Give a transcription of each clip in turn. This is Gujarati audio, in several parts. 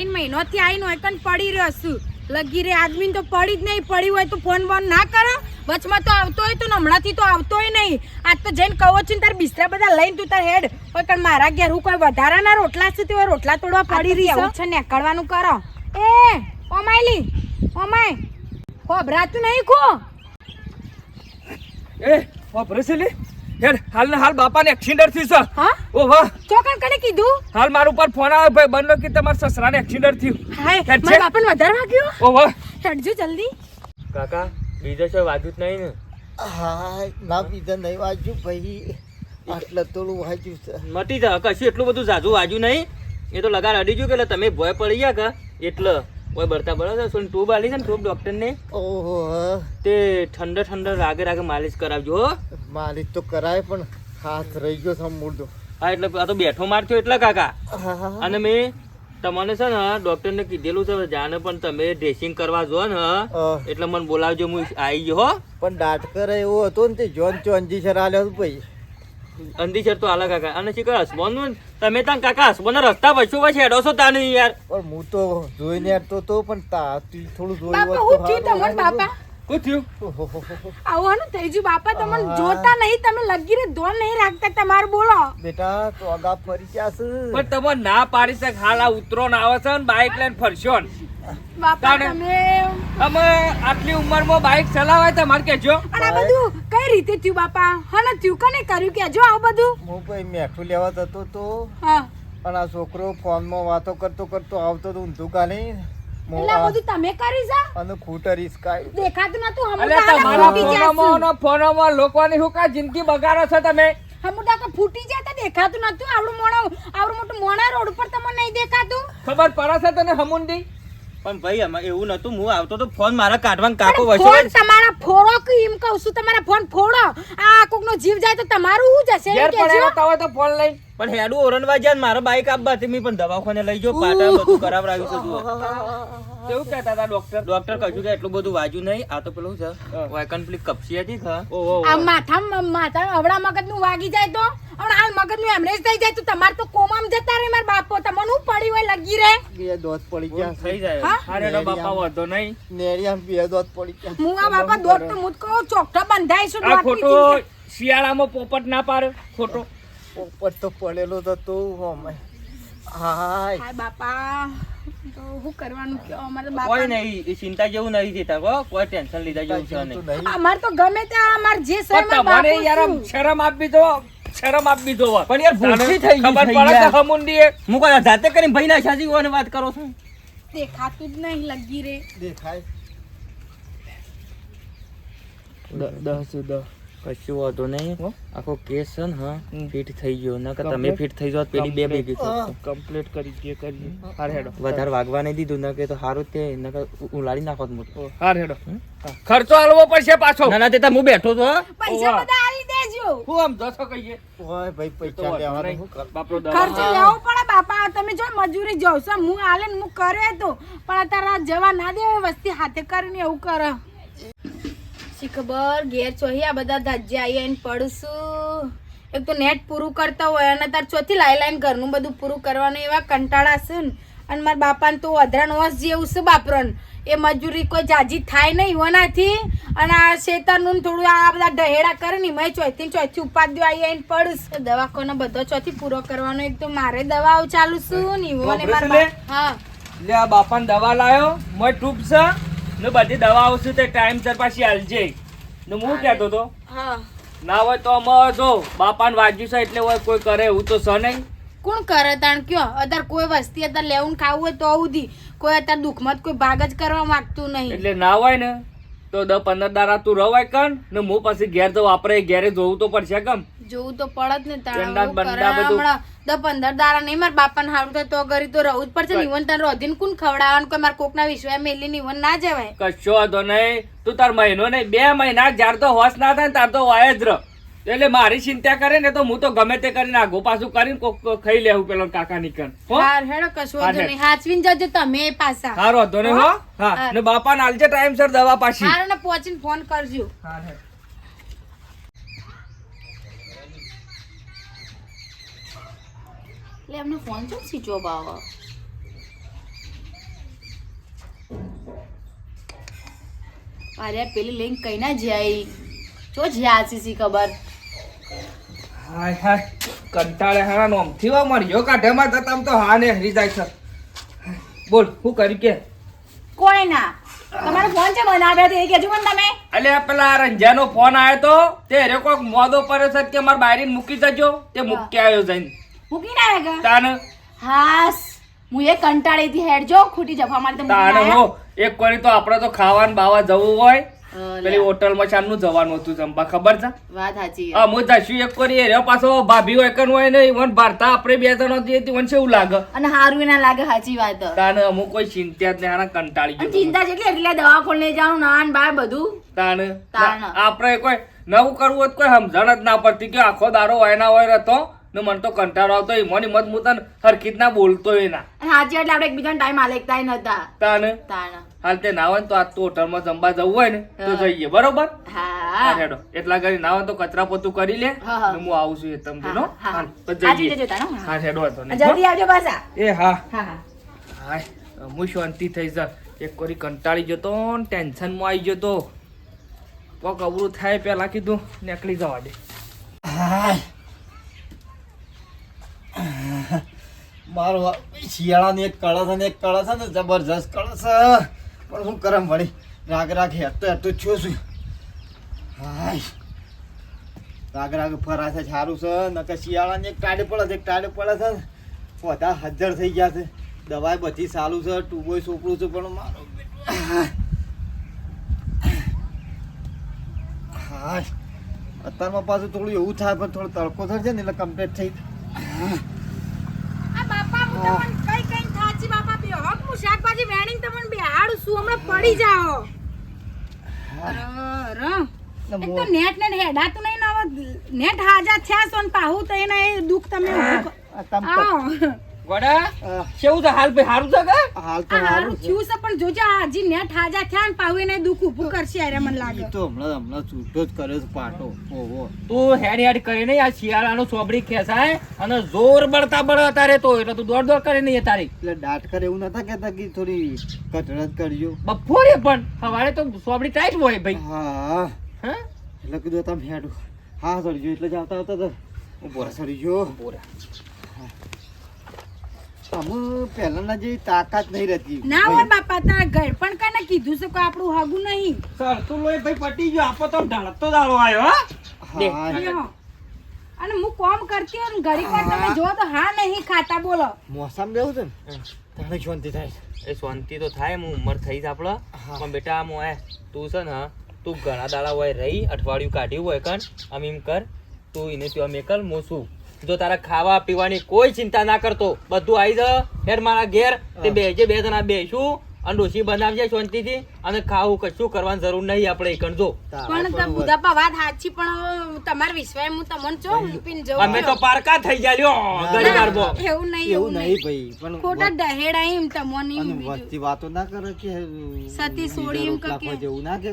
ત્રણ મહિનોથી આવીને હોય કન પડી રહ્યો છું. લગી રે આદમી તો પડી જ નહીં પડી હોય તો ફોન બોન ના કરો. વચમાં તો આવતો હોય તો હમણાંથી તો આવતોય નહીં. આજ તો જઈને કહો છું ને તાર બિસ્તરા બધા લઈને તું તાર હેડ. હોય પણ મારા ઘેર હું કોઈ વધારાના રોટલા છે તે રોટલા તોડવા પડી રહી છે છે નીકળવાનું કરો. એ ઓમાયલી ઓમાય. ખોભરાતું નહીં ખો. એ વાપરે છે લે. હેડ હાલ ને હાલ બાપાને એક્સિડન્ટ થયું સર હા? ઓ વાહ. ચોકન કને કીધું? હાલ મારું ઉપર ફોન આવે ભાઈ બનલો કે તમારા સસરાને એક્સિડન્ટ થયું. હાય? મારા બાપાને વધારે વાગ્યો? ઓ વાહ. હેડજો જલ્દી. કાકા બીજો છે વાજુ જ નહીં ને? હા ના બીજા નહીં વાંચ્યું ભાઈ. આટલા થોડું વાંચ્યું છે. મટી જા કશું એટલું બધું જાજુ વાજુ નહીં. એ તો લગાડ અડી ગયું કે તમે ભય પડી ગયા કા? એટલે. ઓય બળતા છે છો ટ્યુબ આલી છે ને ટ્યુબ ડોક્ટરને? ઓહો તે ઠંડા ઠંડા રાગે રાગે માલિશ કરાવજો હો. માલિશ તો કરાય પણ હાથ રહી ગયો સમ મૂળતો હા એટલે આ તો બેઠો મારજો એટલે કાકા. અને મેં તમને છે ને ડોક્ટરને કીધેલું છે જાને પણ તમે ડ્રેસિંગ કરવા જો ને એટલે મને બોલાવજો હું આવી ગયો હો. પણ ડાટકર એવો હતો ને તે જોન ચોંજી સર આલ્યો ભાઈ. અંધીસર તો આલા કાકા. અને શીખર હસબોન તમે ત્યાં કાકા હસબોન રસ્તા વચ્ચો પછી હેડો છો તાને યાર? પણ હું તો જોઈને આવતો તો પણ તા તું થોડું જોયું બાપા હું તો થયું તમને બાપા? શું થયું? ઓહોહોહો. આવવાનું થઈ ગયું બાપા તમને જોતા નહીં તમે લગી રે ધોન નહીં રાખતા તમાર બોલો. બેટા તો અગા ફરી ગયા છે પણ તમે ના પાડી શક હાલા ઉતરો ના આવે છે ને બાઇક લઈને ફરશો ને. બાપા તમે અમે આટલી ઉંમરમાં બાઇક ચલાવાય તમારે કેજો અને આ બધું કઈ રીતે થયું બાપા? હા થયું. કને કર્યું? કે જો આવું બધું. હું ભાઈ મેઠું લેવા જતો તો. હા. પણ આ છોકરો ફોનમાં વાતો કરતો કરતો આવતો તો ઊંધું કાલે એટલે આ બધું તમે કર્યું છે અને ખૂટર હિસકાય દેખાતું નતું. હમું અલે તમારા ફૂટી ફોનોમાં લોકોની શું કા જિંદગી બગાડો છો તમે? હમું ટાકા ફૂટી જતા દેખાતું નતું. આવડું મોણો આવડું મોટું મોણા રોડ પર તમને નહીં દેખાતું? ખબર પડે છે તને હમુંડી? પણ ભાઈ એમાં એવું નતું હું આવતો તો ફોન મારા કાઢવાનો કાકો વસો ફોન તમારા ફોડો કે એમ કહું છું? તમારા ફોન ફોડો. આ કોકનો જીવ જાય તો તમારું શું જશે? યાર પણ. પડેલો તો ફોન લઈ. પણ હેડુ ઓરણવા જ્યાં મારા બાઈક આપવા હતી મેં પણ દવાખાને લઈ જો પાટા બધું કરાવડાવ્યું છે જુઓ. કેવું કહેતા હતા ડોક્ટર ડોક્ટર કહ્યું કે એટલું બધું વાજુ નહીં. આ તો પેલું છે? વાયકન પેલી કપસી હતી ખા માથા માથા મગજનું વાગી જાય તો? અને હાલ મગજનું એમરેજ થઈ જાય તો તમાર તો કોમામ જતા રહે માર બાપો. તમને હું પડી હોય લગી રહે. બે દોત પડી ગયા થઈ જાય. અરે નો બાપા વધો નહીં. નેરિયામાં બે દોત પડી ગયા હું આ બાપા દોત તો મુત કહું ચોકઠો બંધાઈ છું આ ખોટો. શિયાળામાં પોપટ ના પાર ખોટો. પોપટ તો પડેલો તો તું અમે. હાય. હાય બાપા. તો શું કરવાનું કયો? અમારે કોઈ નહીં ચિંતા જેવું નહીં થતા હો. કોઈ ટેન્શન લીધા જેવું છે નહીં. અમાર તો ગમે ત્યાં અમાર જે બાપુ યાર શરમ આપી દો શરમ આપી દો પણ યાર ભૂલથી થઈ ખબર પડે યાર. હમુંડી એ હું કોઈ જાતે કરીને ભાઈ ના શાજી ઓને વાત કરો છું? દેખાતું જ નહીં લગી રે. દેખાય. દસ દસ કશું વાંધો નહીં. આખો કેસ છે ને હા ફિટ થઈ ગયો. નકર તમે ફિટ થઈ જાવ પેલી બે ભેગી. કમ્પ્લીટ કરી દે કરી હાર હેડો. વધારે વાગવા નહીં દીધું નકે તો સારું તે નકર ઉ- ઉલાડી નાખો મોટો. હાર હેડો. ખર્ચો આલવો પડશે પાછો. ના ના તે તો હું બેઠો તો પૈસા બધા હું આમ દસો કહીએ? ઓય ભાઈ પૈસા લેવાનું શું બાપરો ખર્ચો લેવો પડે બાપા. તમે જો મજૂરી જાવ છો. હું આલે ને હું કરે તો. પણ અત્યારે જવા ના દે વસ્તી હાથે કરીને એવું કરે. શી ખબર? ઘેર ચોહી આ બધા ધજ્જા આવી આવીને પડશું. એક તો નેટ પૂરું કરતા હોય અને તાર ચોથી લાઈ લાઈન ઘરનું બધું પૂરું કરવાનું એવા કંટાળા છે ને. અને મારા બાપાને તો અધરાણ વસ જેવું છે બાપરન. એ મજૂરી કોઈ જાજી થાય નહીં હોનાથી. અને આ શેતરનું થોડું આ બધા ઢહેડા કરે ને મેં ચોથી ચોથી ઉપાદ્યો આવી આવીને પડું દવાખાનો બધો ચોથી પૂરો કરવાનો. એક તો મારે દવાઓ ચાલુ છું ને મારા હા. લે આ બાપાને દવા લાયો. મોય ટૂપ છે. ને બધી દવા આવશે તે ટાઈમ સર પાછી આલજે. ને હું કહેતો તો હા. ના હોય તો અમારે જો બાપાને વાગ્યું છે એટલે હોય કોઈ કરે એવું તો સ નહીં. કોણ કરે તાણ કયો? અત્યારે કોઈ વસ્તી અત્યારે લેવું ખાવું હોય તો આવું કોઈ અત્યારે દુઃખમાં કોઈ ભાગ જ કરવા માંગતું નહીં. એટલે ના હોય ને તો દસ પંદર દારા તું રવાય કન ને હું પછી ઘેર તો વાપરે ઘેરે જોવું તો પડશે કેમ? જોવું તો પડત ને તાણ. હમણાં દસ પંદર દારા નહીં મારા બાપાને હારું થાય તો ઘરી તો રહવું જ પડશે. નિવન તાર રોધીને કોણ ખવડાવવાનું? કોઈ મારા કોકના વિશ્વાસ મેલી નિવન ના જવાય. કશો વાંધો નહીં. તું તાર મહિનો નહીં બે મહિના જ્યારે તો હોશ ના થાય ને તાર તો વાય જ રહ એટલે મારી ચિંતા કરે ને તો હું તો ગમે તે કરીને આગો પાછું કરીને કોક ખાઈ લેવું પેલો કાકા નીકળ હાર હેડો કશું વાંધો નહીં. હાચવીન જજો તમે પાછા. હાર વાંધો નહીં હો? હા? ને બાપા ને આલજે ટાઈમ સર દવા પાછી. હાર ને પહોંચીને ફોન કરજો. હાર હે લે એમનો ફોન ચો બાવા અરે પેલી લિંક કઈ ના જાય? જો જ્યાં સી ખબર? હાય હાય. કંટાળે હા નોમથી વા મળ્યો કાઢેમાં તો તમ તો હા ને હરી જાય છે. બોલ શું કરી કે? કોઈ ના. તમારો ફોન છે બનાવ્યો તો? એ કહેજો મને તમે. અલ્યા પેલા રંજાનો ફોન આવ્યો તો તે રે કોક મોદો પડ્યો છે કે માર બાયરીને મૂકી જજો. તે મૂકી આવ્યો જઈને. મૂકીને આવ્યા કા? તાન? હાસ. હું એ કંટાળી હતી હેડ જો ખોટી જફા મારી તો તાન હો. એક કોરી તો આપણે તો ખાવાનું બાવા જવું હોય. પેલી હોટલમાં શામનું જવાનું હતું જમવા. ખબર છે? વાત સાચી હા હું જશું એક કોરી એ પાછો ભાભી હોય કન હોય ને ઈવન ભારતા આપણે બે જણ હતી મને કેવું લાગે. અને હારું ના લાગે સાચી વાત. તાન અમુક કોઈ ચિંતા જ આના કંટાળી ગયો ચિંતા જેટલી એટલે દવા ખોલ લઈ જવાનું નાન બાર બધું. તાન તાન. આપણે કોઈ નવું કરવું હોય કોઈ સમજણ જ ના પડતી કે આખો દારો હોય ના હોય રહેતો. ને મને તો કંટાળો આવતો ઈમોની મત મુતન તને હરખી જ ના બોલતો ના. અને સાચી એટલે આપણે એકબીજાને ટાઈમ આલેખતા નતા. તાન. તાણ હાલ તે નાવન તો આજ તો હોટલમાં જમવા જવું હોય ને તો. જઈએ બરોબર? હા. હેડો એટલા કરી નાવન તો કચરા પોતું કરી લે હા. ને આવું છું એ તમને હા, નો હા. હાલ તો જઈએ. હા હેડો હતો જલ્દી આવજો પાછા. એ હા. હા હા. હું શાંતિ થઈ જા. એક કોરી કંટાળી જતો ને ટેન્શનમાં આવી જતો કોક અવરું થાય પેલા કીધું નીકળી જવા દે. મારો શિયાળાની એક કળશ અને એક કળશ છે ને જબરજસ્ત કળશ છે. પણ શું કરમ વળી? રાગ રાગ હેતો હેતો છું છું. હાય. રાગ રાગ ફરા છે, સારું છે. નકર શિયાળાની એક ટાડે પડે છે, એક ટાડે પડે છે. બધા હજર થઈ ગયા છે. દવાઈ બધી સારું છે, ટૂબોય સોપડું છે, પણ મારો હાય. અત્યારમાં પાછું થોડું એવું થાય, પણ થોડો તડકો થશે ને એટલે કમ્પ્લીટ થઈ આ બાપા હું તમને કઈ કઈ થાચી બાપા બે હક હું શાકભાજી વેણીને તમને છું હમણાં પડી જાઓ. એક તો નેટ ને હેડાતું નહીં ને હવે. નેટ હાજા થયા છો ને પાહુ તો એના એ દુઃખ તમ આવો. આ કેવું છે હાલ? ભાઈ હારું છે કે? હાલ તો હારું છે. થયું છે પણ જોજો હજી નેટ હાજા થયા ને પાહુ એને દુઃખ ઉભું કરશે અરે મને લાગે. તો હમણાં હમણાં છૂટો જ કર્યો છે પાટો. ઓહો. તો હેડ હેડ કરીને આ શિયાળાનો સોબડી ખેસાય અને જોર બળતા બળતા તારે તો એટલે તું દોડ દોડ કરે નહીં તારી એટલે દાટ કરે એવું નતા કેતા કે થોડી કચરત કરજો. બપોરે પણ સવારે તો સોબડી ટાઈટ હોય ભાઈ. હા. હા? એટલે કીધું તમે હેડું હા સડજો એટલે જાતા આવતા તો. ઊભો રહે, સડજો અમે પહેલાના જેવી તાકાત નહીં રહેતી. ના હોય બાપા તારા ઘર પણ કને કીધું છે કે આપણું હગું નહીં. સર તું લોહી ભાઈ પટી ગયો આપો તો ઢળતો દાડો આવ્યો હા. હા અને હું કોમ કરતી હોય ને ઘડીક વાર તમે જો તો હા નહીં ખાતા બોલો. મોસમ જેવું છે ને? તને શાંતિ થાય. એ શાંતિ તો થાય હું ઉંમર થઈ જ આપડે પણ બેટા આમ હોય તું છે ને તું ઘણા દાડા હોય રહી અઠવાડિયું કાઢ્યું હોય કણ આમ એમ કર તું એને ત્યાં મેકલ શું? જો તારા ખાવા પીવાની કોઈ ચિંતા ના કરતો બધું આવી જ ફેર મારા ઘેર. તે બેજે બે જણા બેસું અને ડોસી બનાવજે શાંતિથી. અને ખાવું કશું કરવાની જરૂર નહીં આપણે એકણ જો. પણ બુધાપા વાત સાચી પણ તમારા વિશ્વાસ હું તમને ચો ઊંપીને જઉં અમે તો પારકા થઈ ગયા લ્યો ઘણી વાર બો એવું નહીં એવું નહીં ભાઈ પણ ખોટા ડહેડા એમ તમને એમ વસ્તી વાતો ના કરે કે સતી સોડી એમ કે- જેવું ના કે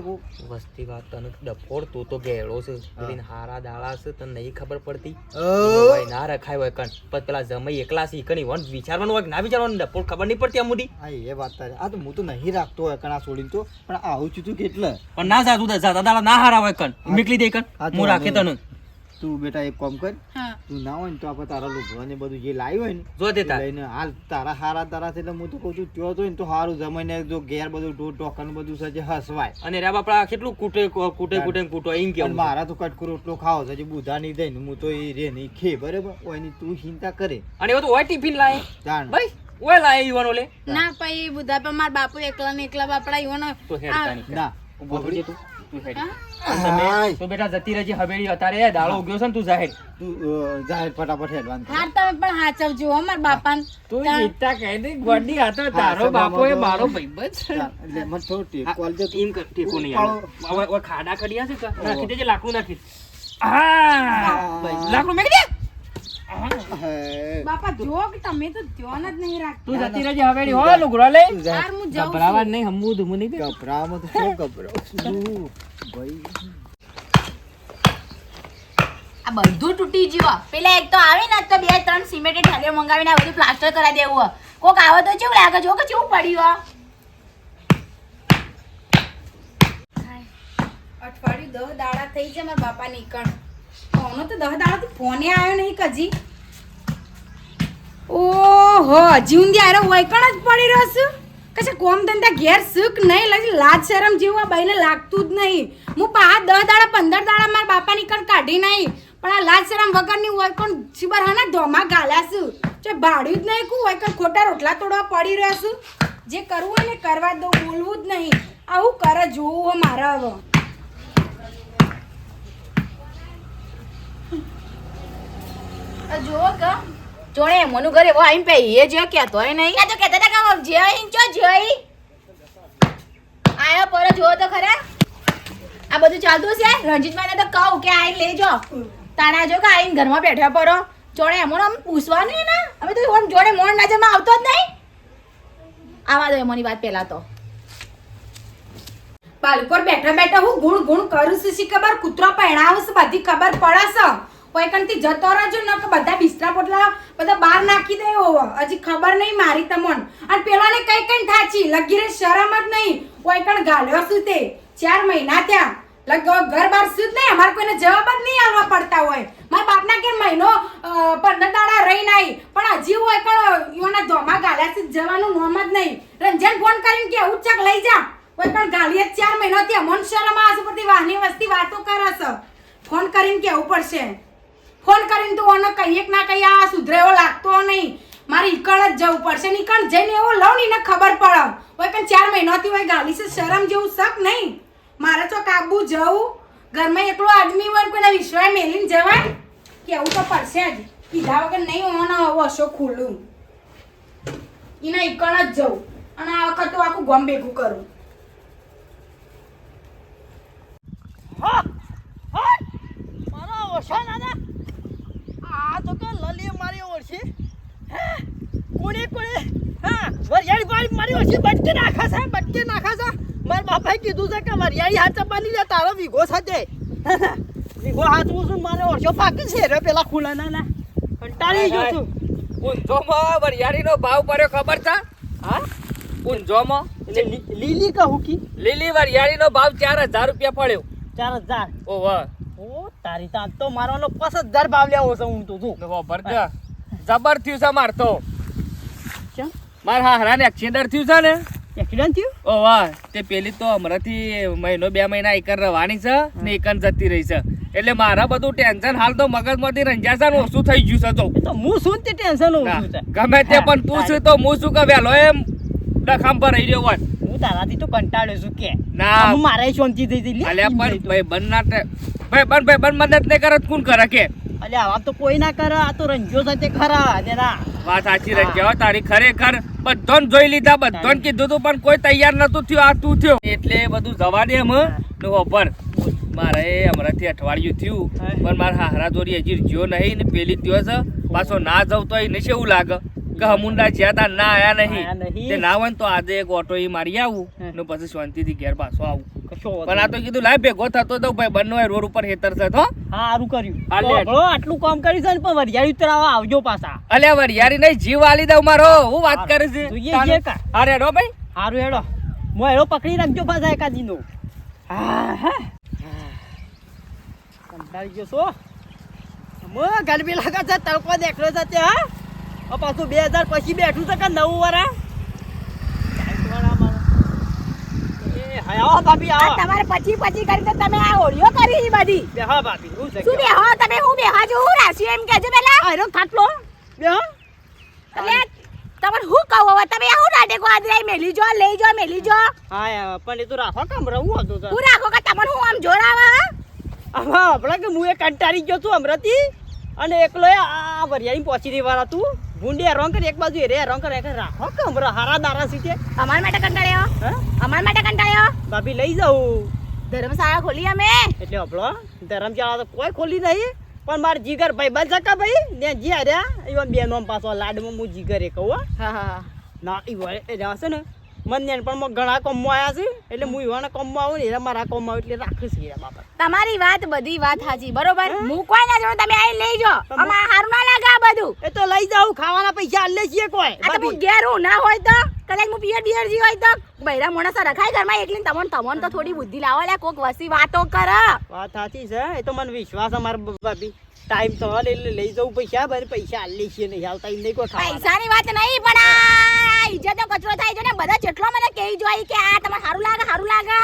વસ્તી વાત તને ડફોડ તું તો ગેળો છે બિન હારા દાળા છે તને નહીં ખબર પડતી? ભાઈ ના રખાય હોય કણ. પણ પેલા જમાઈ એકલા છે કણી વન વિચારવાનું હોય ના વિચારવાનું ડફોડ ખબર નહીં પડતી અમુડી હા એ વાત તારે. આ તો હું તો નહીં રાખતો હોય કણા છોડીને તો પણ આવું છું તું કેટલે? પણ ના જાતું જાતા દાડા ના હારા હોય કણ. મીકલી દે કન હું રાખે તને. તું બેટા એક કામ કર. તું ના હોય ને તો આપણે તારા લુગડા ને બધું જે લાવ્યું હોય ને જો તે એ લઈને હાલ તારા હારા તારા છે એટલે હું તો કહું છું ત્યો તો ને તો સારું જમાઈને જો ઘેર બધું ટો ટોકન બધું છે જે હસવાય. અને રે બાપડા કેટલું કૂટે કૂટે કૂટે ને કૂટો એમ કે મારા તો કટકો રોટલો ખાવો છે જે બુધા નહીં દઈ હું તો એ રે નહીં ખે બરાબર? ઓયની તું ચિંતા કરે. અને એવો તો હોય ટિફિન લાય. જાણ. ભાઈ ઓય લાય યુવાનો લે. ના પછી બુધાપા માર બાપુ એકલા ને એકલા બાપડા યુવાનો. તો હેડ ના. ઊભો તું. તું હેડ. તો બેટા જતી રહેજે હવેલી અત્યારે દાડો ઉગ્યો છે ને તું જાહેર તું જાહેર ફટાફટ હેડવાનું હાર તમે પણ હાચવજો હો મારા બાપાને. તું તા- જીતતા કહી દે ગોડી હતો હા, તારો બાપો એ મારો ભાઈબંધ છે. મને થોડું ટેકો આલજે તું. કર ટેકો નહીં ઉપાડો. આવે. હવે- હવે ખાડા ખડિયા છે કે? નાખી દેજે લાકડું નાખી. હા. લાકડું મેકી દે. હે. બાપા જો તમે તો ધ્યાન જ નહીં રાખતા. તું જતી રહેજે હવેલી હો લુગડો લે તું હું જાઉં ગભરાવા નહીં હમવું ધૂમું નહીં દે. તો શું ગભરાવું ભાઈ. આ બધું તૂટી ગયું પેલા એક તો આવી ને તો બે ત્રણ સિમેન્ટ ઠાલે મંગાવીને આ બધું પ્લાસ્ટર કરાવી દેવું કોક આવે તો કેવું લાગે? જો કે કેવું પડ્યું. અઠવાડિયું દહ દાડા થઈ છે મારા બાપા નીકળ ફોનો તો દહ દાડાથી ફોને આવ્યો નહીં કજી ઓહો જીવંદી આરો વૈકણ જ પડી રહ્યો છું. કશે કોમ ધંધા ઘેર સુખ નહીં લાગે લાજ શરમ જેવું આ બાઈને લાગતું જ નહીં. હું પાંચ દસ દાડા, પંદર દાડા મારા બાપા નીકળ કાઢી નહીં. પણ આ લાજ શરમ વગરની વૈકણ શિબર હા ધોમા ગાલ્યા છું. ભાડ્યું જ નહીં કું વૈકણ ખોટા રોટલા તોડવા પડી રહ્યો છું. જે કરવું હોય ને કરવા દો બોલવું જ નહીં. આવું કરે, જોવું મારા હવે. જુઓ કે જોણે મોનું ઘરે એવો આઈ પે એ જો કહેતો હોય નહીં. આ તો કહેતા કામ જે જઈ ચો જઈ આયો પર જો તો ખરા. આ બધું ચાલતું છે રણજીતભાઈને તો કહું કે આઈ લેજો તાણા જો કે આઈને ઘરમાં બેઠા પરો. જોડે એમોને આમ પૂછવાનું ને? અમે તો ઓમ જોડે મોણ નજરમાં આવતો જ નહીં. આવા દો એમોની વાત પહેલા તો. બાલકોર બેઠા બેઠા હું ગુણ ગુણ કરું છું. શી ખબર? કૂતરો પહેણાવું બધી ખબર પડે કોઈ કંથી જતો રહેજો, ન કે બધા બિસ્તરા પોટલા બધા બહાર નાખી દે હોવો હજી ખબર નહીં મારી તમોન. અને પેલાને કઈ કઈ થાચી. લગીરે શરમ જ નહીં. કોઈ કણ ગાલ્યો શું તે ચાર મહિના ત્યાં લગ ઘર બાર શું જ નહીં. અમારે કોઈને જવાબ જ નહીં આવવા પડતા હોય. મારા બાપના કે મહિનો પંદર દાડા રહી નહીં. પણ હજી હોય પણ યોના ધોમા છે જવાનું નોમ જ નહીં. રંજન ફોન કરીને કે ઉચ્ચક લઈ જા. કોઈ પણ ગાલીએ ચાર મહિનાથી અમોન શરમ આ બધી વાહની વસ્તી વાતો કરે ફોન કરીને કેવું પડશે? ફોન કરીને તો ઓને કહીએ કે ના કહીએ આ સુધરે એવો લાગતો નહીં. મારે ઈકળ જ જવું પડશે ને ઈકળ જઈને એવો લઉં ને એને ખબર પડે. હોય પણ ચાર મહિનાથી હોય ગાલી છે, શરમ જેવું શક નહીં. મારે તો કાબુ જવું. ઘરમાં એકલો આદમી હોય કોઈને વિશ્વાસ મેલીને જવાય? કેવું તો પડશે જ. કીધા વગર નહીં ઓને હશો ખુલ્લું. એને ઈકળ જ જવું. અને આ વખત તો આખું ગમ ભેગું કરું. મારો ઓછો દાદા આ તો કે લલી મારી ઓળખી હે કોણે કોણે હા વરિયાળી પાડી મારી બટકે નાખા છે બટકે નાખા છે. મારા બાપાએ કીધું છે કે વરિયાળી હાથ ચપાની લે તારો વીઘો સાથે વીઘો હાથવું છું મારે ઓછો પાકી છે રે પેલા ખુલ્લા ના. કંટાળી ગયો છું. ઊંઝોમાં વરિયાળીનો ભાવ પડ્યો ખબર છે? હા? ઊંઝોમાં એટલે લીલી કહું કી? લીલી વરિયાળીનો ભાવ ચાર હજાર રૂપિયા પડ્યો. ચાર હજાર? ઓહો ઓ તારી તાંત તો મારવાનો પાંચ હજાર ભાવ લેવો છે હું તો. તું જબર થયું છે માર તો. કેમ મારા હારાને એક્સિડન્ટ થયું છે ને? એક્સિડન્ટ થયું? ઓ વાહ તે પેલી તો હમણાંથી મહિનો બે મહિના એકર રવાની છે ને એકન જતી રહી છે. એટલે મારા બધું ટેન્શન હાલ તો મગજમાંથી ને ઓછું થઈ ગયું છે તો. હું શું તે ટેન્શન ઓછું છે. ગમે તે પણ તું શું તો હું શું કે વહેલો એમ ડખામ પર રહી રહ્યો હોય. હું તારાથી તો કંટાળ્યો છું કે. ના. હું મારે શાંતિ થઈ ગઈ અલ્યા પણ ભાઈ બંધ ના ભાઈ બન ભાઈ બન મદદ નહીં કરે કોણ કરે કે? અલ્યા આવા તો કોઈ ના કરે આ તો રંજો સાથે ખરા તેના વાત સાચી કહેવા તારી ખરેખર બધોન જોઈ લીધા બધોન કીધું તું પણ કોઈ તૈયાર નતું થયું આ તું થયો. એટલે બધું જવા દે એમ તો પર મારે હમણાંથી અઠવાડિયું થયું પણ મારા હારા જોડી હજી જ્યો નહીં ને પેલી દિવસ પાછો ના જવ તો એને એવું લાગે? કે હમુંડા જ્યાં ના આયા નહીં. તે ના હોય ને તો આજે એક ઓટો એ મારી આવું. ને પછી શાંતિથી ઘેર પાછો આવું. પણ આ તો કીધું લાય ભેગો થતો તો ભાઈ બંને રોડ ઉપર હેતર છે તો. નહીં. સારું કર્યું. લે. આટલું કામ કરી છે ને પણ વરિયાળી ઉતરાવા આવજો પાછા. અલ્યા વરિયાળી નહીં જીવ આલી દઉં મારો. હું વાત કરે છે? જોઈએ જે કા? અરે હેડો ભાઈ. હારું હેડો. મો હેડો પકડી રાખજો પાછા એકાદીનો. હા હા. કંટાળી ગયો છો? મો ગરમી લાગે છે તડકો દેખલો છે તે હા પાછું બે હજાર પછી બેઠું છે કે નવું વરા એ હા આવો ભાભી આવો. તમારે પછી પછી કરી તો તમે આ ઓળિયો કરી ઈ બધી. બે હા ભાભી હું શું બેહો તમે હું બેહા જો હું રાખ્યું? એમ કહેજો પેલા. આ ખાટલો. બે હા. એટલે તમે હું કહું હવે? તમે આ હું નાટકો આદરાઈ મેલી જો લઈ જો મેલી જો. હા પણ એ તો રાખો કામ રહું હતું હું રાખો કે તમને હું આમ જોરાવા હા? હા હમણાં કે હું એ કંટાળી ગયો છું અમરતી અને એકલો આ વરિયાળી પહોંચી દેવાના તું. ભૂંડી રોંકર કરી એક બાજુ રે રોંકર એક રાખો કમરો હારા દારા સીતે અમાર માટે કંટાળ્યો? હ? અમાર માટે કંટાળ્યો? ભાભી લઈ જાઉં. ધર્મશાળા ખોલી અમે? એટલે હપલો ધર્મશાળા તો કોઈ ખોલી નહીં પણ મારે જીગર ભાઈ બસ જકા ભાઈ? ને જી હાર્યા એવા બે નોમ પાછો લાડમાં હું જીગર એ કહું હા. હા ના એ રહેશે ને. મને પણ માં ઘણા કોમમાં આવ્યા છે એટલે હું એવાના કોમમાં આવું ને એના મારા કોમમાં આવું એટલે રાખીશ બાપા. તમારી વાત બધી વાત સાચી બરોબર? હું? કોઈ ના જોડે તમે આઈ લઈ જો અમાર હારું ના લાગે આ બધું. એ તો લઈ જાઉં ખાવાના પૈસા લઈ છીએ કોઈ. આ તો ઘેર હું ના હોય તો? કદાચ હું પિયર બિયર જી હોય તો બૈરા મોણસ રખાય ઘરમાં એકલી તમને તમને તો થોડી બુદ્ધિ લાવો લે કોક વસી વાતો કર. વાત સાચી છે એ તો મને વિશ્વાસ અમાર ભાભી. ટાઈમ તો હાલ એટલે લઈ જવું પૈસા ભલે પૈસા હાલી છીએ નહીં હાલતા નહીં કોઈ પૈસાની વાત નહીં પણ આ ઇજ્જતનો કચરો થાય છે ને બધા જેટલો મને કહી જોઈ કે આ તમને સારું લાગે સારું લાગે.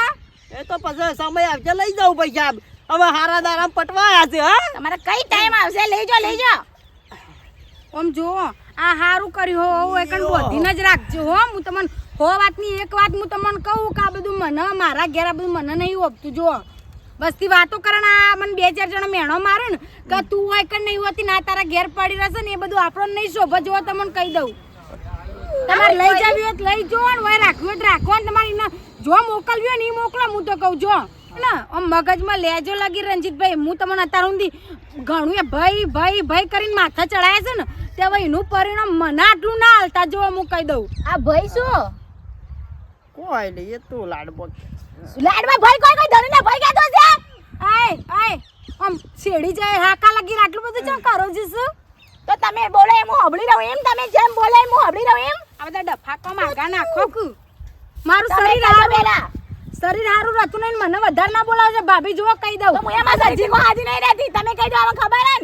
એ તો પછી સમય આવશે લઈ જવું પૈસા. હવે હારા દારામ પટવા છે હા. તમારે કઈ ટાઈમ આવશે? લઈ જો લઈ જો આમ જો આ હારું કર્યું હો હું એકણ બોધીને જ રાખજો હો. હું તમને હો વાતની એક વાત હું તમને કહું કે આ બધું મને, મારા ઘેર આ બધું મને નહીં ઓપતું જો બસથી વાતો કરણ આ મને બે ચાર જણા મેણો મારે ને, કે તું હોય કે નહીં હોતી ના તારા ઘેર પડી રહેશે ને એ બધું આપણને નહીં શોભે જો તમને કહી દઉં. તમારે લઈ જવી હોય લઈ જો ને હોય રાખવી હોય રાખો તમારે જો મોકલવી હોય ને એ મોકલો, હું તો કહું જો ને આમ મગજમાં લેજો લાગી રંજીતભાઈ. હું તમને અત્યારે સુધી ઘણું એ ભાઈ ભાઈ ભાઈ કરીને માથા ચડાયા છે ને તે હવે એનું પરિણામ મને આટલું ના હાલતા જો હું કહી દઉં. આ ભાઈ શું? કોઈ નહીં એ તું લાડબો લાડબા ભાઈ કોઈ કોઈ ધણીને ભાઈ કહેતો છે. આય આય આમ શેડી જાય હાકા લાગી આટલું બધું ચમ કરો છો શું? તો તમે બોલો એમ હું હબળી રહું એમ તમે જેમ બોલો એમ હું હબળી રહું એમ. આ બધા ડફાકો માગા નાખો મારું શરીર હારું. પહેલા. શરીર સારું રહેતું નહીં મને વધારે ના બોલાવજો ભાભી જુઓ કહી દઉં. હું એમાં સજી કો હાજી નહીં રહેતી. તમે કહી દો હવે ખબર હે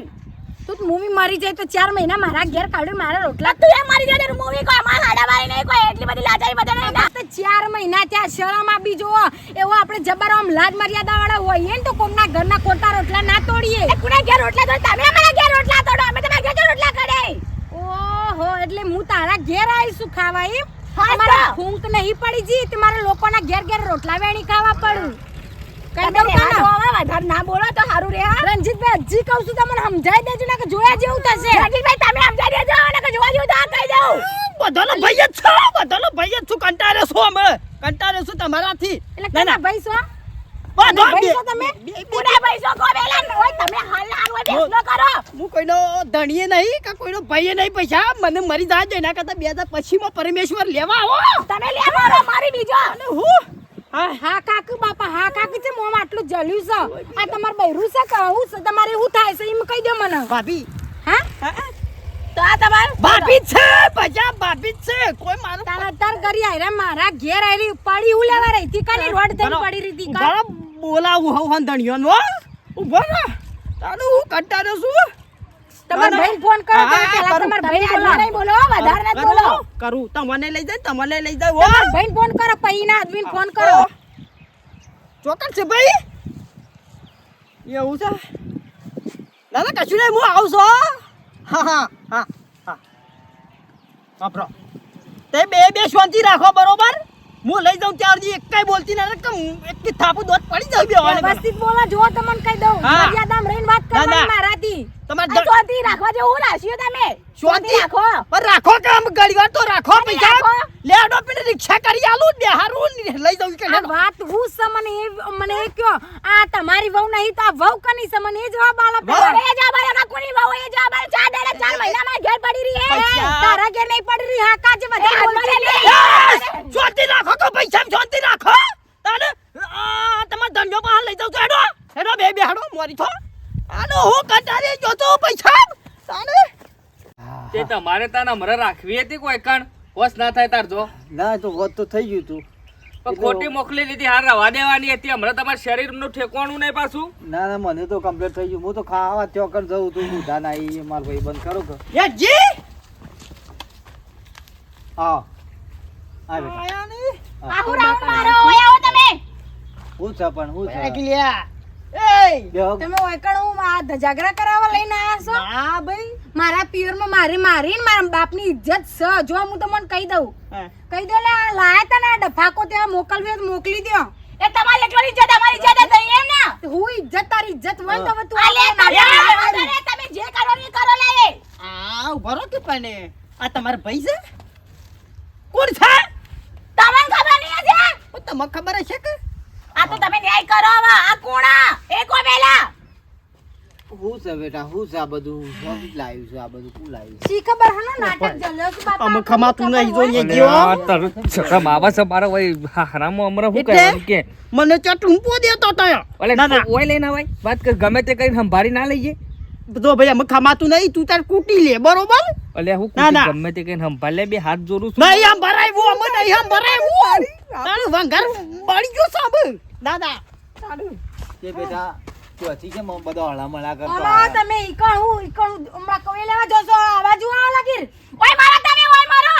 તું મૂવી મરી જાય તો ચાર મહિના મારા ઘેર કાઢ્યું મારા રોટલા. તું એમ મારી જાય મૂવી કોઈ મારા હાડા મારી નહીં કોઈ એટલી બધી લાચારી બધા નહીં તો ચાર મહિના ત્યાં શરમ આપી જુઓ. એવો આપણે જબર આમ લાજ મર્યાદા વાળા હોઈએ ને તો કોમના ઘરના ખોટા રોટલા ના તોડીએ. કોના ઘેર રોટલા તો તમે અમારા ઘેર રોટલા તોડો અમે તમારા ઘેર રોટલા કરે ઓહો એટલે હું તારા ઘેર આવીશું ખાવા એમ? તમારા. ફૂંક નહીં પડી જી તમારે લોકોના ઘેર ઘેર રોટલા વેણી ખાવા પડું. વધારે ના બોલો તો સારું રે રણજીતભાઈ હજી કહું છું તમને સમજાઈ દેજો ને કે જોયા જેવું થશે. રજીતભાઈ તમે સમજાઈ દેજો અને કે જોવા જેવું તો કહી દઉં. બધાનો ભાઈ જ છો બધાનો ભાઈ જ છું કંટાળે છું અમે. કંટાળે છું તમારાથી. એટલે ના, ના. ભાઈ છો? તમે? પૈસો કો ન હોય તમે કરો. હું કોઈનો ધણીએ નહીં કે કોઈનો ભાઈએ નહીં પૈસા? મને મરી જાય છે એના કરતા બે પછી પછીમાં પરમેશ્વર લેવા આવો. તમે લેવા મારો મારી બીજો. અને હું? હા હા કાકુ બાપા હા કાકુ છે મોમાં આટલું જલ્યું છે. આ તમાર બૈરું છે કે હું તમારે શું થાય છે એમ કહી દો મને. ભાભી. હા? હા, હા. તો આ તમાર? ભાભી જ છે પૈસા ભાભી જ છે. કોઈ મારું તારા તાર કરી આયરા મારા ઘેર આયરી ઉપાડી હું લેવા રહી હતી કાલે રોડ થઈને પડી રહી હતી બોલાવું હવ હન નો ઊભો રહો. તારું હું કંટાળો છું તમાર ભાઈ ફોન કરો હા, પેલા તમાર ભાઈ બોલો. નહીં બોલો વધારે ના બોલો. કરું. તમને લઈ જાય તમને લઈ જાય ઓ તમાર ભાઈ ફોન કરો પછી ના આદમી ફોન કરો. ચોક્કસ છે ભાઈ. એવું છે? ના ના કશું નહીં હું આવું છું હા હા હા હા. વાપરો. તે બે બે શાંતિ રાખો બરોબર? હું લઈ જાઉં ત્યાં સુધી એક બોલતી ના રકમ એક થાપુ દોત પડી જાવ બે વાળે વ્યવસ્થિત બોલા જો તમને કહી દઉં. મર્યાદામાં રહીને વાત. કરવાની મારાથી. તમારે ચોથી રાખવા જેવું રાખ્યું તમે? ચોથી રાખો. પણ રાખો કામ ગળી વાર તો રાખો પૈસા. લેડો પેલી રિક્ષા કરી આલુ બે હારું લઈ જાઉં કે આ. વાત હું છે મને એ મને એ કયો આ તમારી વહુ નહીં તો આ વહુ કની છે મને એ જવાબ આલો? પેલા. એ જા ના કોની વહુ એ જા ભાઈ ચાર દાડા ચાર મહિના માં ઘેર પડી રહી હે. તારા ઘેર નહીં પડી રહી હા કાજે બધા બોલતી! શાંતિ રાખો તો પૈસા શાંતિ રાખો તને આ તમાર ધંધો બહાર લઈ જાઉં છું હેડો હેડો બે બે હેડો મોરી થો આનો હું કંટાળી જોતો પૈસા તને તે તમારે તાના મરે રાખવી હતી કોઈ કણ હોશ ના થાય તાર જો. ના તો હોત તો થઈ ગયું તું. પણ ખોટી મોકલી લીધી હાર રવા દેવાની હતી. હમણાં તમારા શરીરનું ઠેકવાનું નહીં પાછું. ના ના મને તો કમ્પ્લીટ થઈ ગયું. હું તો ખાવા ચોકર જઉં તું બુધા ના એ મારા ભાઈ બંધ કરો કે જી! હા. આ બેટા. આયા રાઉન્ડ મારો ઓય આવો તમે. હું છે પણ હું છે? એકલ્યા એય. તમે ઓયકણ હું આ ધજાગરા કરાવવા લઈને આયા છો? ના ભાઈ. મારા પિયરમાં મારી મારીને મારા બાપની ઇજ્જત છે. જો હું તમને કહી દઉં. કહી દો લે આ લાયા તા ને આ ડફાકો ત્યાં મોકલવી હોય તો મોકલી દો એ તમારી એટલી ઇજ્જત અમારી ઇજ્જત થઈ એમ ને? હું ઇજ્જત તારી ઇજ્જત હોય તો તું આ તમે મારી જે કરો ને એ કરો લે. આ ભરો કે પણ આ તમાર ભાઈ છે? કોણ છે? તમને ખબર નહીં છે તમને ખબર છે કે? આ તો તમે ન્યાય કરો હવે. આ કોણા એ કો પેલા હું છે બેટા? હું છે આ બધું? હું લાવ્યું છું આ બધું. હું લાવ્યું શી ખબર? હનો નાટક જલ્યો છે બાપા અમે ખમાતું નહીં જોઈએ અને જેવો આ છકરા બાબા છે મારા વય હારામાં શું કહે કે? મને ચા ટૂંપો દેતો તયો ઓલે ના ના. ઓય લઈને આવાય? વાત કર ગમે તે કરીને સંભાળી ના લઈએ? તો ભાઈ અમે ખમાતું નહીં તું તાર કૂટી લે બરોબર? એટલે હું ના, ના. ગમે તે કઈ સંભાળ લે બે હાથ જોડું છું. નહીં આમ ભરાયું અમે નહીં આમ ભરાયું તારું વંગાર બળી ગયો સાબ દાદા તારું. કે બેટા તું છે કેમ બધો હળામળા કરતો અલા તમે ઈકણ હું ઈકણ હમણાં કોઈ લેવા જશો? અવાજ બાજુ આવો લાગીર? ઓય મારા તમે ઓય મારો.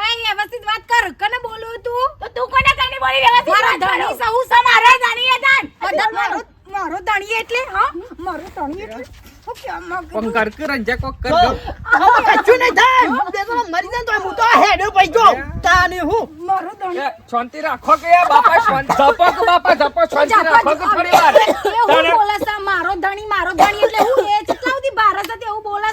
ઓય વ્યવસ્થિત વાત કર. કને બોલું તું? તો તું કોને કને બોલી વ્યવસ્થિત મારો ધણી સહુ સ મારો ધણી હતા મારો મારો ધણી એટલે હા? મારો ધણી એટલે? હું કેમ માં કોક કર રંજા કોક કર હવે કશું નહીં થાય. બેસો મરી જાય તો હું તો હેડો પઈ ગયો તાને હું. મારો ધણી. શાંતિ રાખો કે બાપા શાંતિ જપો બાપા જપો શાંતિ રાખો કે થોડી વાર. હું બોલે મારો ધણી મારો ધણી એટલે હું એ કેટલા સુધી ભારત હતી એવું બોલે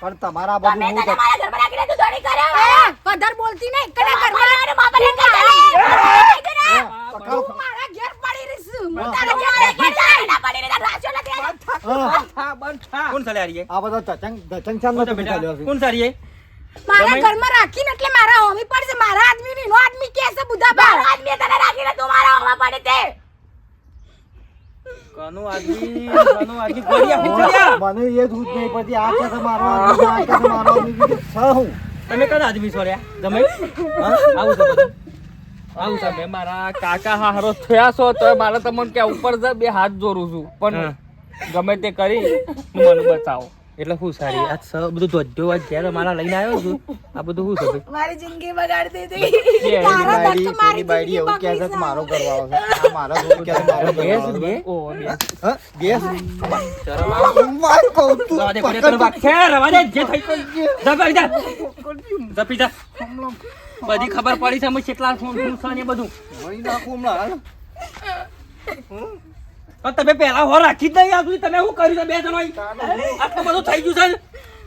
પણ તમારા હું બોલતી નહીં. કને. મારા ઘેર પડી રહીશ તારા ઘેર પડી રહીશ ના રહી રાજો કોણ આરીએ આ બધો કોણ મારા ઘરમાં રાખીને એટલે મારા હોમી પડશે. મારા આદમી ની નો આદમી કે છે? બુધા બાર આદમી તને રાખીને તું મારા હોવા પડે તે કનો આદમી કનો આદમી ગોળિયા પૂછ્યા મને એ જ હું નહીં પછી આ કે છે આ કે છે મારો છ હું? તમે કના આદમી છોડ્યા તમે? હા? આવું છે આવું તમે મારા કાકા હારો થયા છો તો મારે તમને કે ઉપર જ બે હાથ જોડું છું. પણ ગમે તે કરી મને બચાવો. એટલે શું સારી આ સ બધું ધોધ્યો આ ઘેર મારા લઈને આવ્યો છું આ બધું શું થશે મારી જિંદગી બગાડી દીધી તારા બાયડી, મારી બાયડી એવું કહે છે કે મારો કરવા છે. આ મારો જોડે કહે છે મારો ગેસ, આવે ઓ ગેસ? શરમ આવે માર કો તું કોને કરવા? ખેર, રવા જે થઈ ગયું. જા ભાઈ, જા. જા જા. બધી ખબર પડી છે અમે કેટલા ફોન ફોન છે ને બધું મરી નાખું હમણાં. પણ તમે પહેલા હો રાખી જ નહીં આ સુધી તમે શું કર્યું બે જણોએ? આટલું બધું થઈ ગયું છે?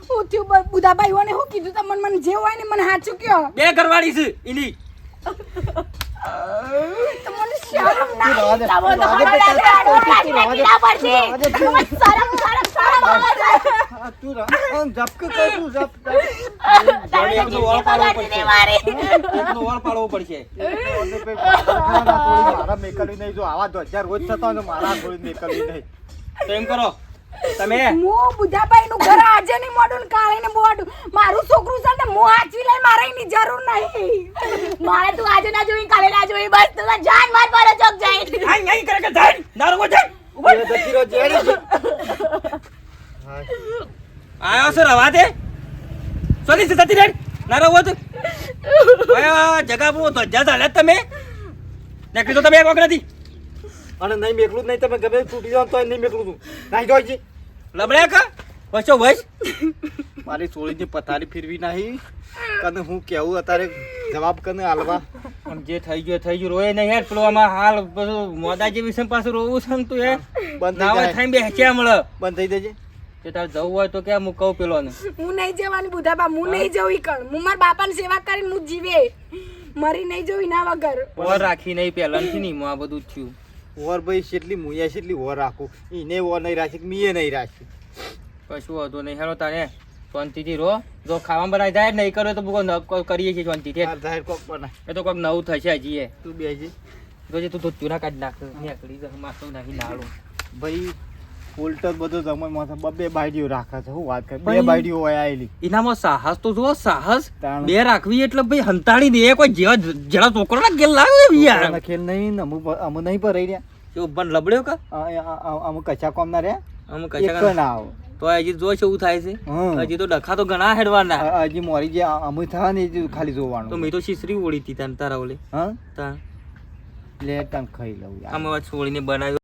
હું થયું બ- બુધાભાઈઓને શું કીધું તમને મને જે હોય ને મને હાચું કયો બે ઘરવાળી છે એની તમને શરમ ના તમે તો તું રવા દે, મને બેટા, લાગે તું આડો રવા દે. લાગી ના પડશે. રવા દે, તું. મને શરમ શરમ શરમ આવે છે. આ તું રા- આમ ઝપકી કર તું, ઝપ, ઝપ. તારે એકનો જિંદગી વાળ પાડવો પડશે. એકનો વાળ પાડવો પડશે. અને પછી બાપા થોડી મારા મેકલવી નહીં જો આવા ધોતિયા રોજ થતા હોય મારા થોડી મેકલવી નહીં. તો કરો તમે? હું બુધાભાઈનું ઘર આજે નહીં મોઢું કાલે ને મોઢું. મારું છોકરું છે ને હું હાચવી લઈ મારે એની જરૂર નહીં. મારે તું આજે ના જોઈ કાલે ના જોઈ બસ તું જાન માર પર ચોક જાય. આઈ આઈ કરે કે દારૂ જાય. આયો છો રવા દે. સોરી છે જતી રેડ. ના રહો તો. જગા પર ધોધ્યા ચાલે તમે. નીકળી તો તમે એક વખત નથી. અને નહીં મેકલું જ નહીં તમે ગમે તૂટી જાવ તો નહીં મેકલું તું. નહીં જોઈ લબડ્યા કા? વચ્ચો વચ મારી સોળીની પથારી ફેરવી નાહી. કને હું કેવું અત્યારે જવાબ કને હાલવા પણ જે થઈ ગયો થઈ ગયું. રોય નહીં યાર પેલો આમાં હાલ બધું મોદા જેવી છે પાછું રોવું છે ને તું એ બંધ થઈ જાય. બેસ્યા મળે. બંધ થઈ જજે. તે તાર જવું હોય તો કે હું કહું પેલો ને હું નહીં જવાની બુધાબા હું નહીં જવું કણ. હું મારા બાપાની સેવા કરીને હું જીવે. મરી નહીં જવું ના વગર. ઓર રાખી નહીં પહેલાંથી નહીં માં આ બધું જ થયું. ઓર ભાઈ કેટલી મુયા કેટલી ઓર રાખું. ઈને ઓર નહીં રાખી કે મીએ નહીં રાખી. કશું હતું નહીં. હેરો તારે શાંતિથી રો જો ખાવા બનાવી જાય નહીં કરો તો બુકો કરીએ છીએ શાંતિથી. જાહેર કોક બનાય. એ તો કોક નવું થશે હજી તું બેસી જોજે તું તો ચૂરા કાઢી નાખ નીકળી જ માસો નહીં નાળું. ભાઈ ઉલટો બધો જમણ માથે બબે બાઈડીઓ રાખે છે. હું વાત કર? બે બાઈડીઓ હોય આયેલી. એનામાં સાહસ તો જુઓ સાહસ. બે રાખવી એટલે ભાઈ હંતાડી દે કોઈ જેવા જેવા છોકરો ના ખેલ લાગે યાર. ખેલ નહીં ને અમુ અમુ નહીં પર રહી રહ્યા જો બન લબડ્યો કા? અમુક કચા કોમ ના રહ્યા. અમુક કચા ના. આવો તો હજી જો શું થાય છે. હજી તો ડખા તો ઘણા હેડવાના. હજી મોરી જે અમુ થવા ને ખાલી જોવાનું. તો મેં તો શીશરી ઓળી હતી તને તારા ઓલે. હા? તા લે તને ખાઈ લઉં યાર. આમાં છોડીને બનાવ્યો.